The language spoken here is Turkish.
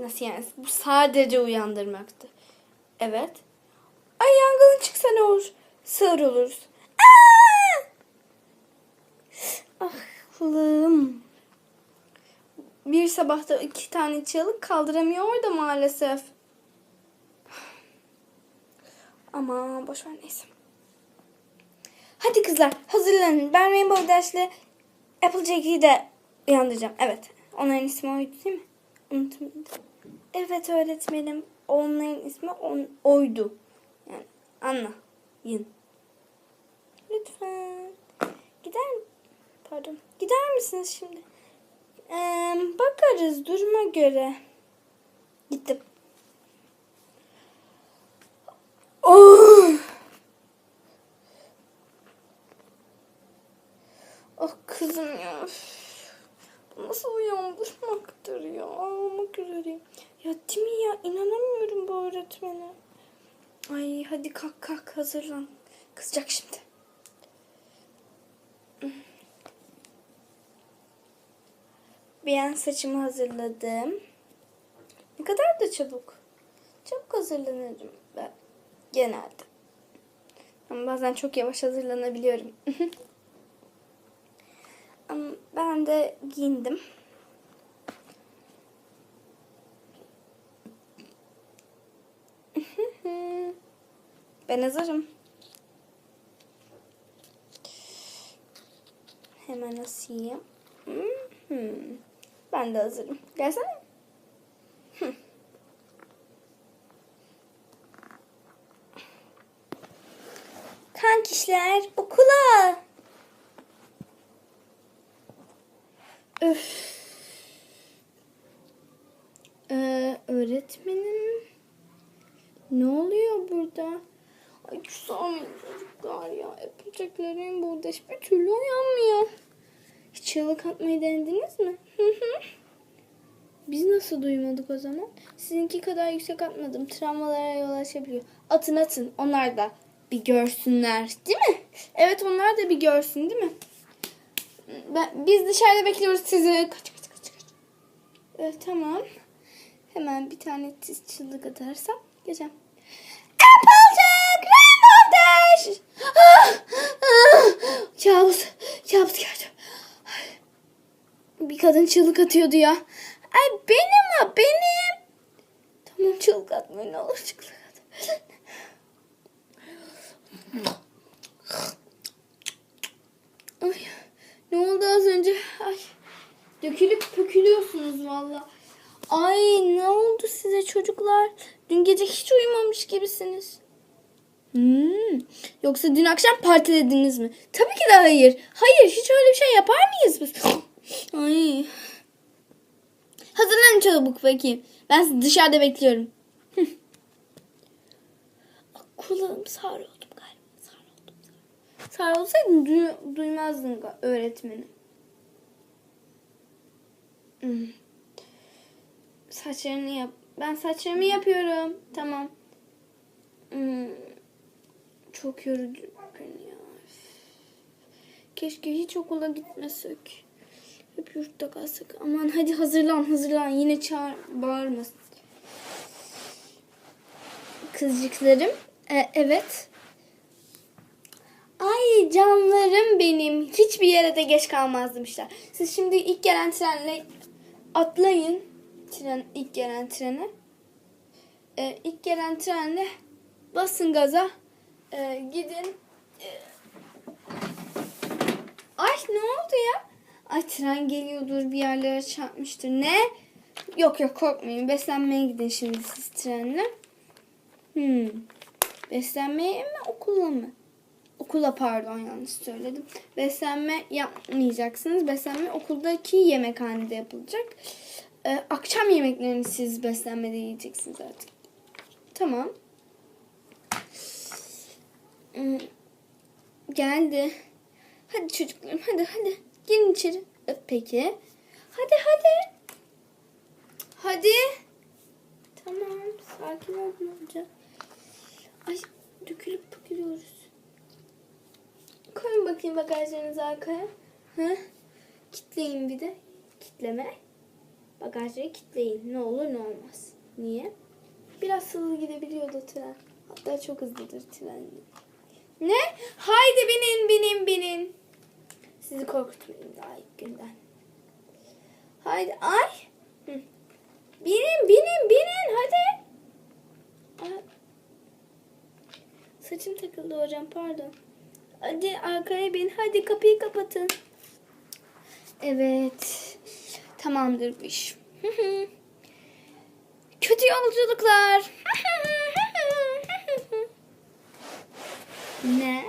Nasıl yani? Bu sadece uyandırmaktı. Evet. Ay yangın çıksa ne olur? Sığır oluruz. Aa! Aklım. Bir sabahta iki tane çığlık kaldıramıyor da maalesef. Ama boş ver neyse. Hadi kızlar hazırlanın. Ben Rainbow Dash'le Applejack'i de uyandıracağım. Evet. Onların ismi oydu değil mi? Unutmadım. Evet öğretmenim. Onların ismi on, oydu. Yani anlayın. Lütfen. Gider Pardon. Gider misiniz şimdi? Ee, bakarız duruma göre. Gittim. Oh! Ah kızım ya. Nasıl uyandırmaktır ya? Ağlamak üzereyim. Ya değil mi ya? İnanamıyorum bu öğretmene. Ay hadi kalk kalk hazırlan. Kızacak şimdi. Ben saçımı hazırladım. Ne kadar da çabuk. Çabuk hazırlanırım ben genelde. Ama bazen çok yavaş hazırlanabiliyorum. Ben de giyindim. ben hazırım. Hemen asayım. Hmm. Ben de hazırım. Gelsene. Kankişler okula. Öf. Ee, öğretmenim. Ne oluyor burada? Ay küsamayın çocuklar ya. Yapacaklarım burada hiçbir türlü uyanmıyor. Hiç çığlık atmayı denediniz mi? Hı hı. Biz nasıl duymadık o zaman? Sizinki kadar yüksek atmadım. Travmalara yol açabiliyor. Atın atın. Onlar da bir görsünler. Değil mi? Evet onlar da bir görsün değil mi? Ben, biz dışarıda bekliyoruz sizi. Kaç kaç kaç kaç. Evet tamam. Hemen bir tane tiz çığlık atarsam geleceğim. Applejack! Rainbow Dash! Ah! Kabus. Kabus gördüm. Bir kadın çığlık atıyordu ya. Ay benim o benim. Tamam çığlık atmayın ne olur çığlık at. Ay ne oldu az önce? Ay dökülüp pökülüyorsunuz valla. Ay ne oldu size çocuklar? Dün gece hiç uyumamış gibisiniz. Hmm. Yoksa dün akşam partilediniz mi? Tabii ki de hayır. Hayır hiç öyle bir şey yapar mıyız biz? Ay. Hazırlanın çabuk bakayım. Ben sizi dışarıda bekliyorum. Kulağım sağır oldum galiba. Sağır oldum. Sağır olsaydın duy- duymazdın ga- öğretmeni. Saçlarını yap. Ben saçlarımı yapıyorum. Tamam. Hmm. Çok yorucu gün ya. Keşke hiç okula gitmesek. Hep yurtta kalsak. Aman hadi hazırlan hazırlan. Yine çağır bağırmasın. Kızcıklarım. E, evet. Ay canlarım benim. Hiçbir yere de geç kalmazdım işte. Siz şimdi ilk gelen trenle atlayın. Tren, ilk gelen trene. E, ilk gelen trenle basın gaza. E, gidin. E, Ay ne oldu ya? Ay tren geliyordur bir yerlere çarpmıştır. Ne? Yok yok korkmayın. Beslenmeye gidin şimdi siz trenle. Hmm. Beslenmeye mi okula mı? Okula pardon yanlış söyledim. Beslenme yapmayacaksınız. Beslenme okuldaki yemekhanede yapılacak. Ee, akşam yemeklerini siz beslenmede yiyeceksiniz artık. Tamam. Hmm. Geldi. Hadi çocuklarım hadi hadi. Girin içeri. E, Peki. Hadi hadi. Hadi. Tamam sakin olun önce. Ay dökülüp dökülüyoruz. Bakayım bagajlarınızı arkaya. Hı? Kitleyin bir de. Kitleme. Bagajları kitleyin. Ne olur ne olmaz. Niye? Biraz hızlı gidebiliyordu tren. Hatta çok hızlıdır tren. Ne? Haydi binin binin binin. Sizi korkutmayayım daha ilk günden. Haydi ay. Hı. Binin binin binin hadi. Ay. Saçım takıldı hocam pardon. Hadi arkaya bin hadi kapıyı kapatın. Evet. Tamamdır bu iş. Kötü yolculuklar. ne?